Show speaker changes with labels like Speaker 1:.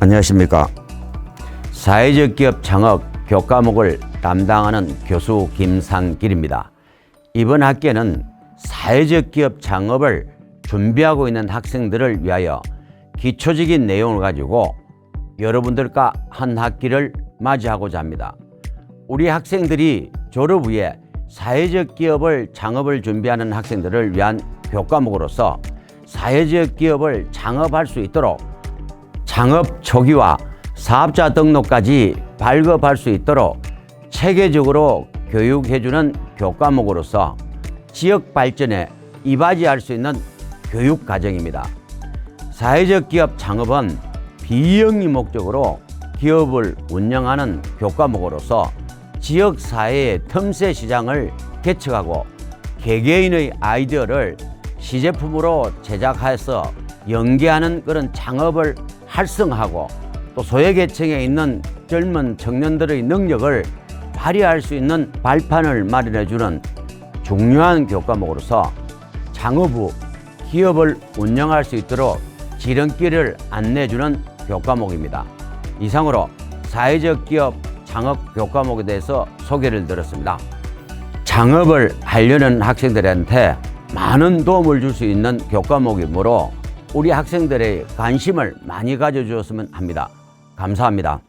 Speaker 1: 안녕하십니까. 사회적 기업 창업 교과목을 담당하는 교수 김상길입니다. 이번 학기에는 사회적 기업 창업을 준비하고 있는 학생들을 위하여 기초적인 내용을 가지고 여러분들과 한 학기를 맞이하고자 합니다. 우리 학생들이 졸업 후에 사회적 기업을 창업을 준비하는 학생들을 위한 교과목으로서 사회적 기업을 창업할 수 있도록 창업 초기와 사업자 등록까지 발급할 수 있도록 체계적으로 교육해주는 교과목으로서 지역 발전에 이바지할 수 있는 교육 과정입니다. 사회적 기업 창업은 비영리 목적으로 기업을 운영하는 교과목으로서 지역 사회의 틈새 시장을 개척하고 개개인의 아이디어를 시제품으로 제작해서 연계하는 그런 창업을 활성화하고 또 소외계층에 있는 젊은 청년들의 능력을 발휘할 수 있는 발판을 마련해주는 중요한 교과목으로서 창업 후 기업을 운영할 수 있도록 지름길을 안내해주는 교과목입니다. 이상으로 사회적 기업 창업 교과목에 대해서 소개를 드렸습니다. 창업을 하려는 학생들한테 많은 도움을 줄 수 있는 교과목이므로 우리 학생들의 관심을 많이 가져주었으면 합니다. 감사합니다.